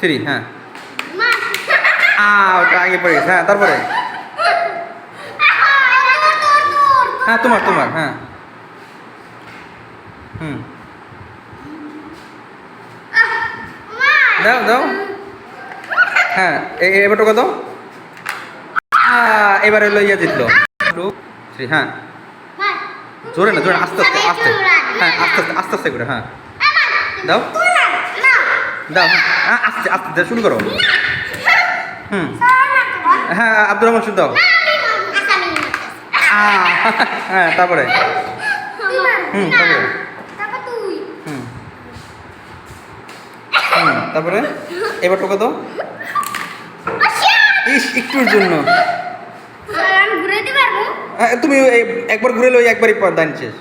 Three হ্যাঁ। আ ওটা আগে পড়ে হ্যাঁ তারপরে? হ্যাঁ তোমার তোমার হ্যাঁ। হুম। দাও দাও। হ্যাঁ এ- এ- এবার টোকা দাও। আ, এবার হলো ইয়ে জিতলো। টু থ্রি হ্যাঁ। জোরে না জোরে আস্তে আস্তে আস্তে। হ্যাঁ আস্তে আস্তে আস্তে আস্তে করে হ্যাঁ। দাও। দাও। হ্যাঁ আস্তে আস্তে দাও, শুরু করো। হুম। হ্যাঁ আব্দুর রহমান শুধু দাও। হ্যাঁ তারপরে। হুম তারপরে। হুম। হুম তারপরে। এবার টোকা দাও। ইস একটুর জন্য। হ্যাঁ, তুমি একবার ঘুরে লো একবারই দান শেষ।